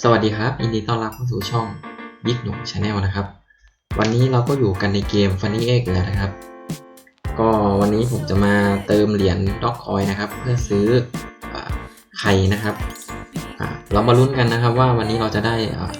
สวัสดีครับยินดีต้อนรับเข้าสู่ช่องบิ๊กหนุ่มชาแนลนะครับ วันนี้เราก็อยู่กันในเกม Funny Egg แล้วนะครับ ก็วันนี้ผมจะมาเติมเหรียญด็อกคอยนะครับ เพื่อซื้ออไข่นะครับ เรามาลุ้นกันนะครับว่าวันนี้เราจะได้อ่า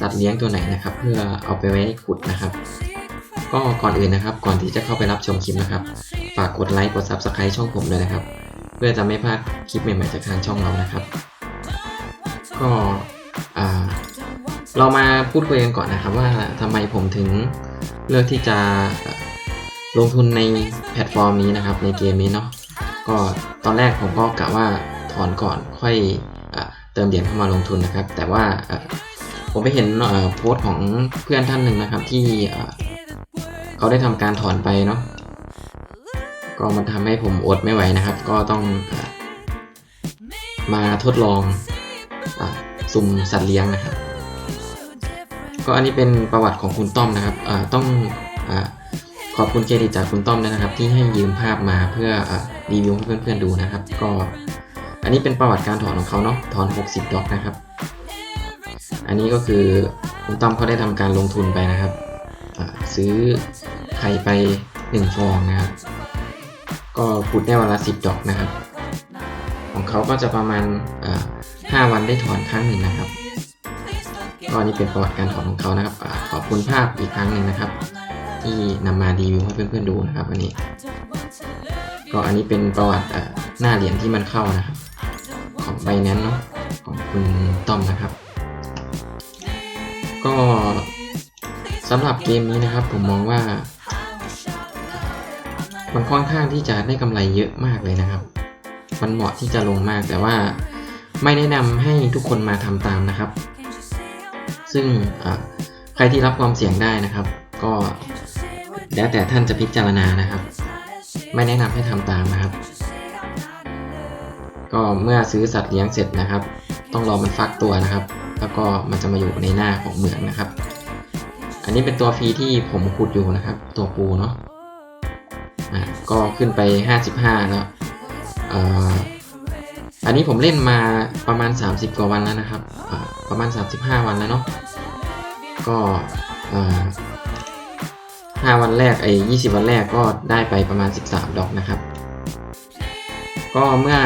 สัตว์เลี้ยงตัวไหนนะครับ เพื่อเอาไปไว้ขุดนะครับ ก็ก่อนอื่นนะครับ ก่อนที่จะเข้าไปรับชมคลิปนะครับ ฝากกดไลค์กด Subscribe ช่องผมด้วยนะครับ เพื่อจะไม่พลาดคลิปใหม่ๆจากทางช่องเรานะครับ ก็ เรามาพูดคุยกันก่อนนะครับว่าทำไมผมถึงเลือกที่จะลงทุนในแพลตฟอร์มนี้นะครับในเกมนี้เนาะก็ตอนแรกผมก็กะว่าถอนก่อนค่อยเอเติมเหรียญเข้ามาลงทุนนะครับ แต่ว่าผมไปเห็นโพสต์ของเพื่อนท่านหนึ่งนะครับที่เขาได้ทำการถอนไปเนาะก็มันทำให้ผมอดไม่ไหวนะครับ ก็ต้องอมาทดลองอ สุ่มสัตว์เลี้ยงนะครับ ก็อันนี้เป็นประวัติของคุณต้อมนะครับต้องอขอบคุณเครดิตจากคุณต้อมนะครับ ที่ให้ยืมภาพมาเพื่ออรีวิวให้เพื่อนๆดูนะครับ ก็อันนี้เป็นประวัติการถอนของเขาเนาะถอน 60 ดอกนะครับ อันนี้ก็คือคุณต้อมเขาได้ทำการลงทุนไปนะครับซื้อไข่ไป 1 ฟองนะครับ ก็ขุดได้วันละ 10 ดอกนะครับ ของเขาก็จะประมาณ 5 วันได้ถอนครั้งหนึ่งนะครับก็อันนี่เป็นประวัติการถอนของเขานะครับขอบคุณภาพอีกครั้งหนึ่งนะครับ ที่นำมารีวิวให้เพื่อนๆดูนะครับอันนี้ ก็อันนี้เป็นประวัติหน้าเหรียญที่มันเข้านะครับ ของใบนั้นเนาะของคุณต้อมนะครับ ก็สำหรับเกมนี้นะครับ ผมมองว่ามันค่อนข้างที่จะได้กำไรเยอะมากเลยนะครับ มันเหมาะที่จะลงมากแต่ว่า ไม่แนะนำให้ทุกคนมาทำตามนะครับ ซึ่งใครที่รับความเสี่ยงได้นะครับ ก็แล้วแต่ท่านจะพิจารณานะครับ ไม่แนะนำให้ทำตามนะครับ ก็เมื่อซื้อสัตว์เลี้ยงเสร็จนะครับ ต้องรอมันฟักตัวนะครับ แล้วก็มันจะมาอยู่ในหน้าของเหมืองนะครับ อันนี้เป็นตัวฟรีที่ผมขุดอยู่นะครับ ตัวปูเนาะอ่าก็ขึ้นไป 55 แล้วเอันนี้ผมเล่นมาประมาณ 30 กว่าวันแล้วนะครับ ประมาณ 35 วันแล้วเนาะ ก็เอ่อ5วันแรกไอ้20วันแรกก็ได้ไปประมาณ 13 ดอกนะครับ ก็เมื่อ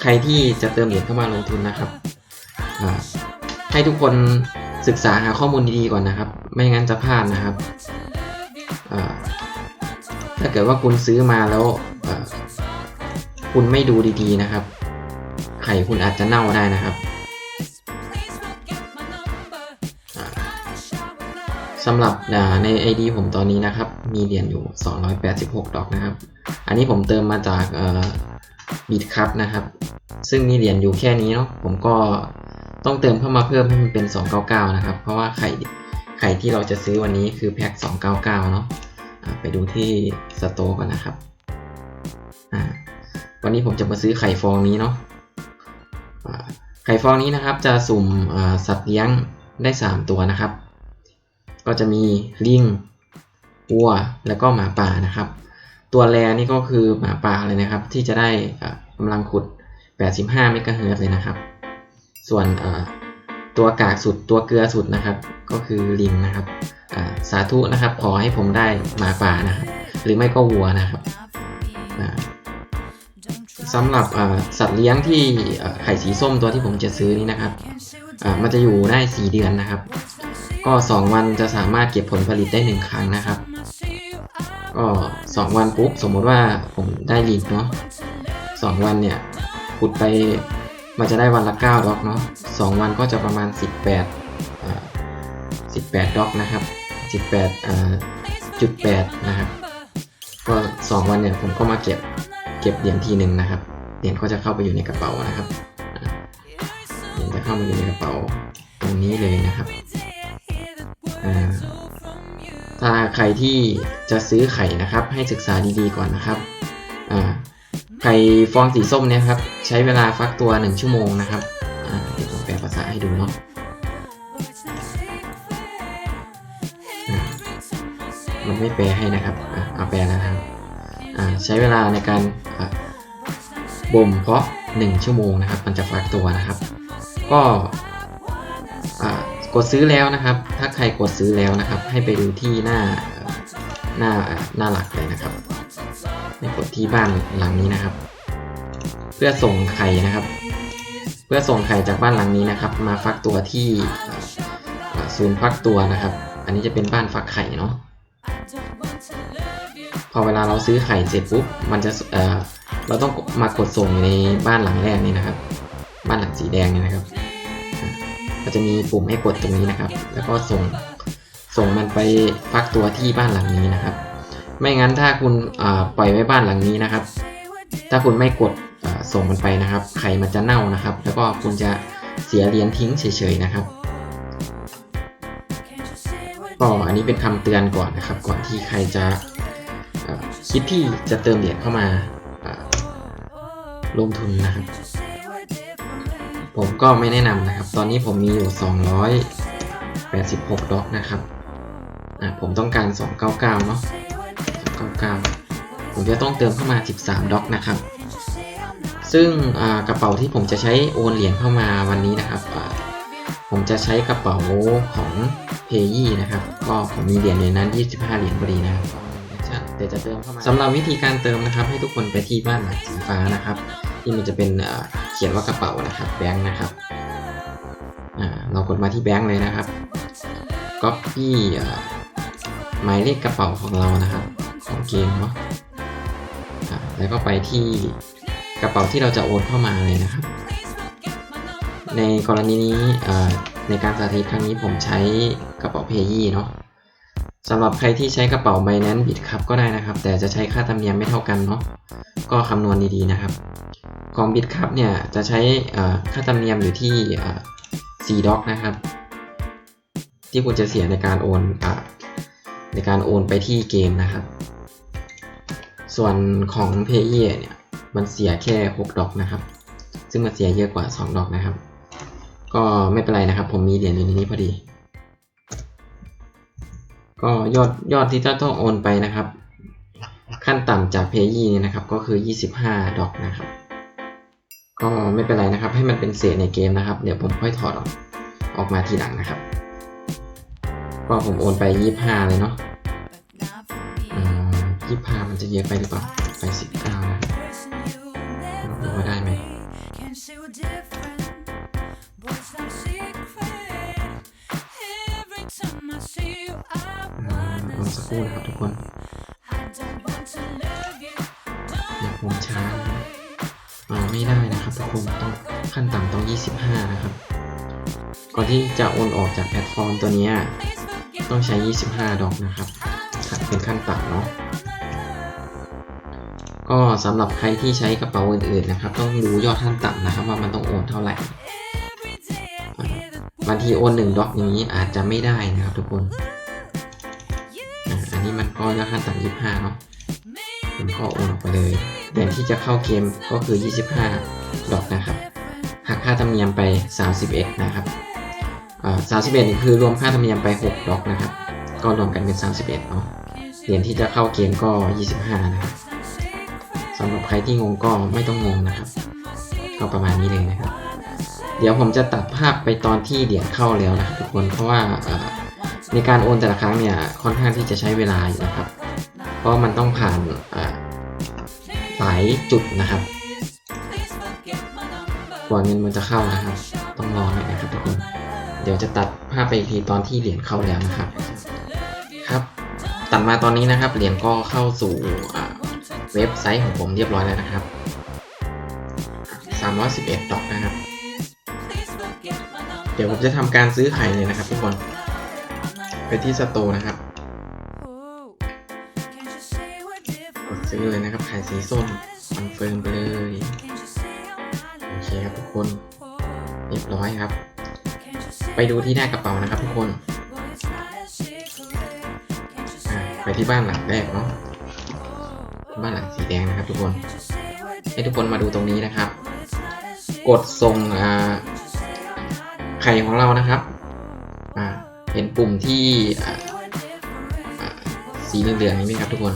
ใครที่จะเติมเหรียญเข้ามาลงทุนนะครับให้ทุกคนศึกษาหาข้อมูลดีๆก่อนนะครับ ไม่งั้นจะพลาดนะครับ ถ้าเกิดว่าคุณซื้อมาแล้วคุณไม่ดูดีๆนะครับ ไข่คุณอาจจะเน่าได้นะครับสำหรับอ่าใน ID ผมตอนนี้นะครับ มีเหรียญอยู่ 286 ดอกนะครับ อันนี้ผมเติมมาจากบีทคัพนะครับ ซึ่งมีเหรียญอยู่แค่นี้เนาะผมก็ต้องเติมเข้ามาเพิ่มให้มันเป็น 299 นะครับ เพราะว่าไข่ไข่ที่เราจะซื้อวันนี้คือแพ็ค299 เนาะไปดูที่สโตร์ก่อนนะครับ วันนี้ผมจะมาซื้อไข่ฟองนี้เนาะ ไข่ฟองนี้นะครับจะสุ่มสัตว์เลี้ยงได้ 3 ตัวนะครับ ก็จะมีลิงวัวแล้วก็หมาป่านะครับ ตัวแรนี่ก็คือหมาป่าเลยนะครับ ที่จะได้กำลังขุด 85 เมกะเฮิร์ตเลยนะครับ ส่วนตัวกากสุดตัวเกลือสุดนะครับ ก็คือลิงนะครับสาธุนะครับ ขอให้ผมได้หมาป่านะครับ หรือไม่ก็วัวนะครับ สำหรับสัตว์เลี้ยงที่ไข่สีส้มตัวที่ผมจะซื้อนี่นะครับมันจะอยู่ได้ 4 เดือนนะครับ ก็ 2 วันจะสามารถเก็บผลผลิตได้ 1 ครั้งนะครับ ก็ 2 วันปุ๊บสมมติว่าผมได้ลิงเนาะ2วันเนี่ยขุดไปมันจะได้วันละ 9ด็อกเนาะ2วันก็จะประมาณ 18 18ด็อกนะครับ 18อ่าจุด8นะครับ ก็ 2 วันเนี่ยผมก็มาเก็บ เก็บเหรียญทีหนึ่งนะครับ เหรียญก็จะเข้าไปอยู่ในกระเป๋านะครับ เหรียญจะเข้ามาอยู่ในกระเป๋าตรงนี้เลยนะครับอ่าถ้าใครที่จะซื้อไข่นะครับ ให้ศึกษาดีๆก่อนนะครับอ่าไข่ฟองสีส้มเนี่ยครับ ใช้เวลาฟักตัว 1 ชั่วโมงนะครับเดี๋ยวผมแปลภาษาให้ดูเนาะมันไม่แปลให้นะครับอ่าเอาแปลแล้วนะครับ ใช้เวลาในการบ่มเพาะ 1 ชั่วโมงนะครับ มันจะฟักตัวนะครับ ก็กดซื้อแล้วนะครับ ถ้าใครกดซื้อแล้วนะครับ ให้ไปดูที่หน้าหน้าหน้าหลักเลยนะครับให้กดที่บ้านหลังนี้นะครับ เพื่อส่งไข่นะครับ เพื่อส่งไข่จากบ้านหลังนี้นะครับ มาฟักตัวที่ศูนย์ฟักตัวนะครับ อันนี้จะเป็นบ้านฟักไข่เนาะ พอเวลาเราซื้อไข่เสร็จปุ๊บมันจะเอ่อเราต้องมากดส่งอยู่ในบ้านหลังแรกนี่นะครับ บ้านหลังสีแดงเนี่ยนะครับก็จะมีปุ่มให้กดตรงนี้นะครับ แล้วก็ส่งส่งมันไปฟักตัวที่บ้านหลังนี้นะครับ ไม่งั้นถ้าคุณปล่อยไว้บ้านหลังนี้นะครับ ถ้าคุณไม่กดส่งมันไปนะครับ ไข่มันจะเน่านะครับ แล้วก็คุณจะเสียเหรียญทิ้งเฉยๆนะครับก็อันนี้เป็นคำเตือนก่อนนะครับ ก่อนที่ใครจะ คิดที่จะเติมเหรียญเข้ามาลงทุนนะครับ ผมก็ไม่แนะนำนะครับ ตอนนี้ผมมีอยู่ 286 ดอกนะครับผมต้องการ 299 เนาะ299 ผมจะต้องเติมเข้ามา 13 ดอกนะครับ ซึ่งกระเป๋าที่ผมจะใช้โอนเหรียญเข้ามาวันนี้นะครับผมจะใช้กระเป๋าของเพยี่นะครับ ก็ผมมีเหรียญในนั้น 25 เหรียญพอดีนะครับ ดี๋ยวจะเติมเข้ามาสำหรับวิธีการเติมนะครับ ให้ทุกคนไปที่บ้านหลังสีฟ้านะครับ ที่มันจะเป็นเขียนว่ากระเป๋านะครับแบงค์นะครับเรากดมาที่แบงค์เลยนะครับ copy เอ่อหมายเลขกระเป๋าของเรานะครับ ของเกมเนาะแล้วก็ไปที่กระเป๋าที่เราจะโอนเข้ามาเลยนะครับ ในกรณีนี้ในการสาธิตครั้งนี้ผมใช้กระเป๋าเพย์ยี่เนาะ สำหรับใครที่ใช้กระเป๋า Binance Bit ครับก็ได้นะครับ แต่จะใช้ค่าธรรมเนียมไม่เท่ากันเนาะก็คำนวณดีๆนะครับ ของ BitCup เนี่ยจะใช้ค่าธรรมเนียมอยู่ที่4ด็อกนะครับ ที่คุณจะเสียในการโอนอในการโอนไปที่เกมนะครับ ส่วนของ p a y e เนี่ยมันเสียแค่6ดอกนะครับ ซึ่งมันเสียเยอะกว่า 2 ดอกนะครับ ก็ไม่เป็นไรนะครับ ผมมีเหรียญอยู่ในนี้พอดี ก็ยอดยอดที่จะต้องโอนไปนะครับ ขั้นต่ำจาก p a y e เนี่ยนะครับ ก็คือ 25ด็อกนะครับ ก็ไม่เป็นไรนะครับ ให้มันเป็นเศษในเกมนะครับ เดี๋ยวผมค่อยถอดออกออกมาทีหลังนะครับ ก็ผมโอนไป 25 เลยเนาะอ่า25มันจะเยอะไปหรือเปล่าไป 19นะครับ ครู่นะครับทุกคนเดี๋ยวผมช้านะครับอ๋อไม่ได้นะครับทุกคนต้องขั้นต่ำต้อง 25 นะครับ ก่อนที่จะโอนออกจากแพลตฟอร์มตัวนี้ต้องใช้ 25 ดอกนะครับ เป็นขั้นต่ำเนาะก็สำหรับใครที่ใช้กระเป๋าอื่นๆนะครับ ต้องดูยอดขั้นต่ำนะครับ ว่ามันต้องโอนเท่าไหร่บางทีโอน1ดอกอย่างนี้อาจจะไม่ได้นะครับทุกคน อันนี้มันก็ยอดขั้นต่ำ25เนาะผมก็โอนออกไปเลยเหรียญที่จะเข้าเกมก็คือ 25 ดอกนะครับ หักค่าธรรมเนียมไป 31 นะครับอ่า31นี่คือรวมค่าธรรมเนียมไป 6 ดอกนะครับ ก็รวมกันเป็น 31เนาะ เหรียญที่จะเข้าเกมก็ 25 นะครับสำหรับใครที่งงก็ไม่ต้องงงนะครับ ก็ประมาณนี้เลยนะครับ เดี๋ยวผมจะตัดภาพไปตอนที่เหรียญเข้าแล้วนะครับทุกคน เพราะว่า ในการโอนแต่ละครั้งเนี่ยค่อนข้างที่จะใช้เวลาอยู่นะครับ เพราะมันต้องผ่านอ่าหลายจุดนะครับกว่าเงินมันจะเข้านะครับ ต้องรอหน่อยนะครับทุกคน เดี๋ยวจะตัดภาพไปอีกทีตอนที่เหรียญเข้าแล้วนะครับ ครับ ตัดมาตอนนี้นะครับ เหรียญก็เข้าสู่เว็บไซต์ของผมเรียบร้อยแล้วนะครับ 311ดอกนะครับ เดี๋ยวผมจะทำการซื้อไข่เลยนะครับทุกคน ไปที่สตร์นะครับกดซื้อเลยนะครับไข่สีส้มคอนเฟิร์มไปเลยโอเคครับทุกคนเรียบร้อยครับ ไปดูที่หน้ากระเป๋านะครับทุกคนไปที่บ้านหลังแรกเนาะบ้านหลังสีแดงนะครับทุกคน ให้ทุกคนมาดูตรงนี้นะครับ กดส่งอ่าไข่ของเรานะครับ เห็นปุ่มที่สีเหลืองๆนี้ไหมครับทุกคน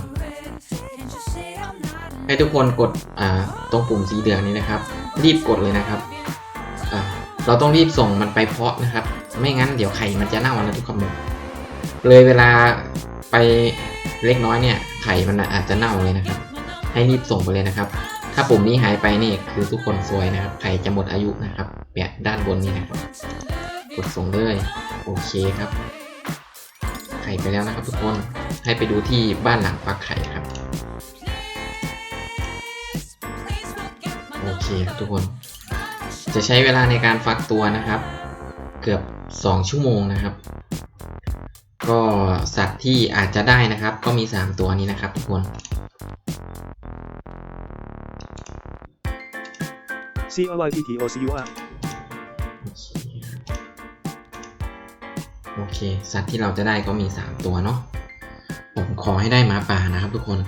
ให้ทุกคนกดตรงปุ่มสีเหลืองนี้นะครับ รีบกดเลยนะครับ เราต้องรีบส่งมันไปเพาะนะครับ ไม่งั้นเดี๋ยวไข่มันจะเน่านะทุกคนเลยเวลาไปเล็กน้อยเนี่ยไข่มันอาจจะเน่าเลยนะครับ ให้รีบส่งไปเลยนะครับ ถ้าปุ่มนี้หายไปนี่คือทุกคนซวยนะครับ ไข่จะหมดอายุนะครับแปะด้านบนนี้นะครับ กดส่งเลย โอเคครับ ไข่ไปแล้วนะครับทุกคน ให้ไปดูที่บ้านหลังฟักไข่ครับ โอเคครับทุกคน จะใช้เวลาในการฟักตัวนะครับ เกือบ 2 ชั่วโมงนะครับ ก็สัตว์ที่อาจจะได้นะครับ ก็มี 3 ตัวนี้นะครับทุกคน C O Y T T O C U R โอเค โอเค สัตว์ที่เราจะได้ก็มี 3 ตัวเนาะผมขอให้ได้หมาป่านะครับทุกคน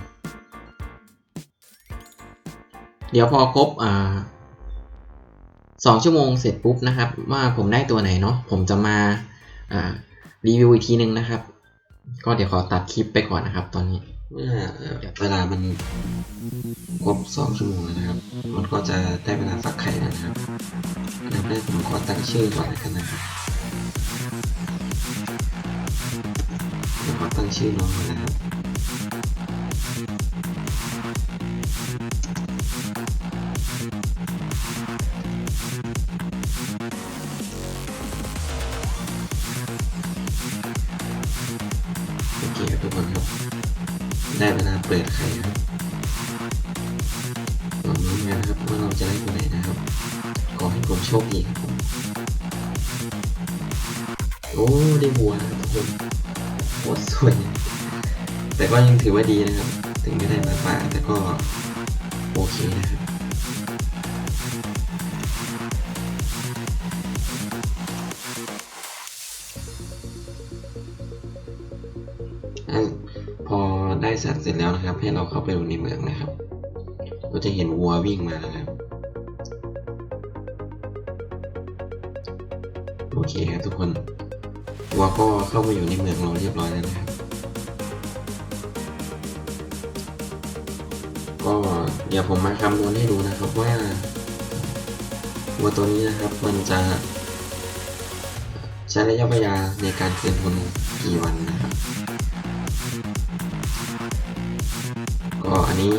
เดี๋ยวพอครบอ่าสองชั่วโมงเสร็จปุ๊บนะครับ ว่าผมได้ตัวไหนเนาะผมจะมาอ่ารีวิวอีกทีนึงนะครับ ก็เดี๋ยวขอตัดคลิปไปก่อนนะครับ ตอนนี้เมื่อเวลามันครบสองชั่วโมงแล้วนะครับ มันก็จะได้เวลาฟักไข่นะครับอันดับแรกผมขอตั้งชื่อก่อนแล้วกันนะครับ ชื่อน้องก่อนนะครับโอเคทุกคนครับได้เวลาเปิดไข่ครับลองลุ้นกันนะครับว่าเราจะได้ตัวไหนนะครับ ขอให้ผมโชคดีครับผมโอ้ได้วัวนะครับทุกคน ตรสวย แต่ก็ยังถือว่าดีนะครับ ถึงไม่ได้มาป่าแต่ก็โอเคนะครับพอได้สัตว์เสร็จแล้วนะครับ ให้เราเข้าไปดูในเมืองนะครับก็จะเห็นวัววิ่งมานะครับ โอเคครับทุกคน วัวก็เข้ามาอยู่ในเมืองเราเรียบร้อยแล้วนะครับ ก็เดี๋ยวผมมาคำนวณให้ดูนะครับว่าวัวตัวนี้นะครับมันจะใช้ระยะเวลาในการคืนทุนกี่วันนะครับ ก็อันนี้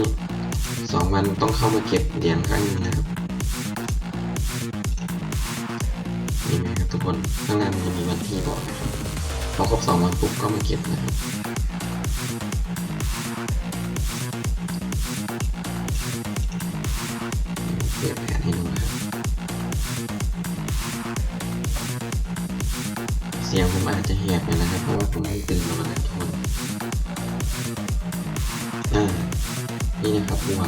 สองวันต้องเข้ามาเก็บเหรียญครั้งนึงนะครับ ข้างล่ามันจะมีวันที่บอกนะครับพอครบสองวันปุ๊บก็มาเก็บนะครับเปิดแผนให้ดูนะครับเสียงผมอาจจะแหบไปนะครับ เพราะว่าผมไม่ตื่นนอนนะทุกคนอ่านี่นะครับวัว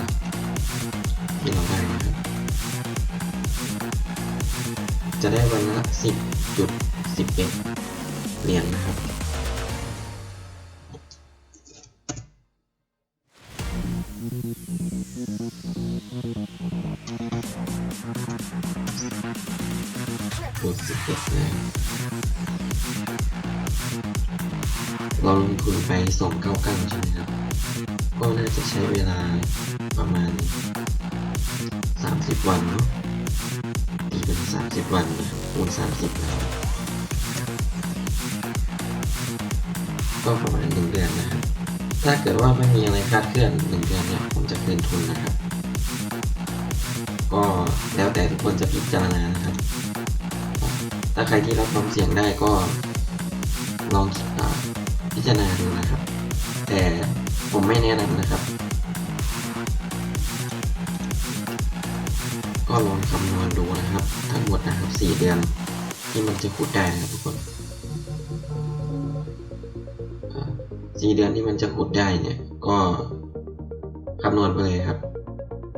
ที่เราได้ จะได้วันละสิบจุดสิบเอ็ดเหรียญนะครับจุดสิบเอ็ดเลยเราลงทุนไปสองเก้าก้าใช่ไหมครับ ก็น่าจะใช้เวลาประมาณ 30 วันเนาะ ป็น30วันนะครับคูณ30แล้วก็ประมาณ1เดือนนะครับ ถ้าเกิดว่าไม่มีอะไรคาดเคลื่อน1เดือนเนี่ยผมจะคืนทุนนะครับ ก็แล้วแต่ทุกคนจะพิจารณานะครับ ถ้าใครที่รับความเสี่ยงได้ก็ลองคิดอ่าพิจารณาดูนะครับ แต่ผมไม่แนะนำนะครับ ลองคำนวณดูนะครับ ทั้งหมดนะครับสี่เดือนที่มันจะขุดได้นะครับทุกคนสี่เดือนที่มันจะขุดได้เนี่ย ก็คำนวณไปเลยครับ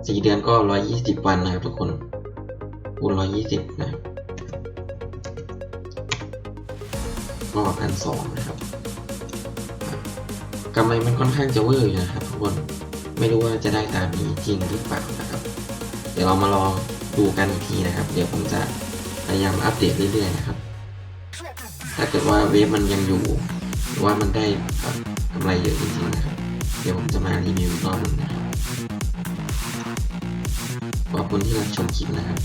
สี่เดือนก็ร้อยยี่สิบวันนะครับทุกคนคูณร้อยยี่สิบนะครับก็พันสองนะครับกำไรมันค่อนข้างจะเวอร์อยู่นะครับทุกคนไม่รู้ว่าจะได้ตามนี้จริงหรือเปล่านะครับ ดี๋ยวเรามาลองดูกันอีกทีนะครับ เดี๋ยวผมจะพยายามอัปเดตเรื่อยๆนะครับ ถ้าเกิดว่าเวฟมันยังอยู่ หรือว่ามันได้กำไรเยอะจริงๆนะครับ เดี๋ยวผมจะมารีวิวอีรอบหนึงนะครับขอบคุณที่รับชมคลิปนะครับ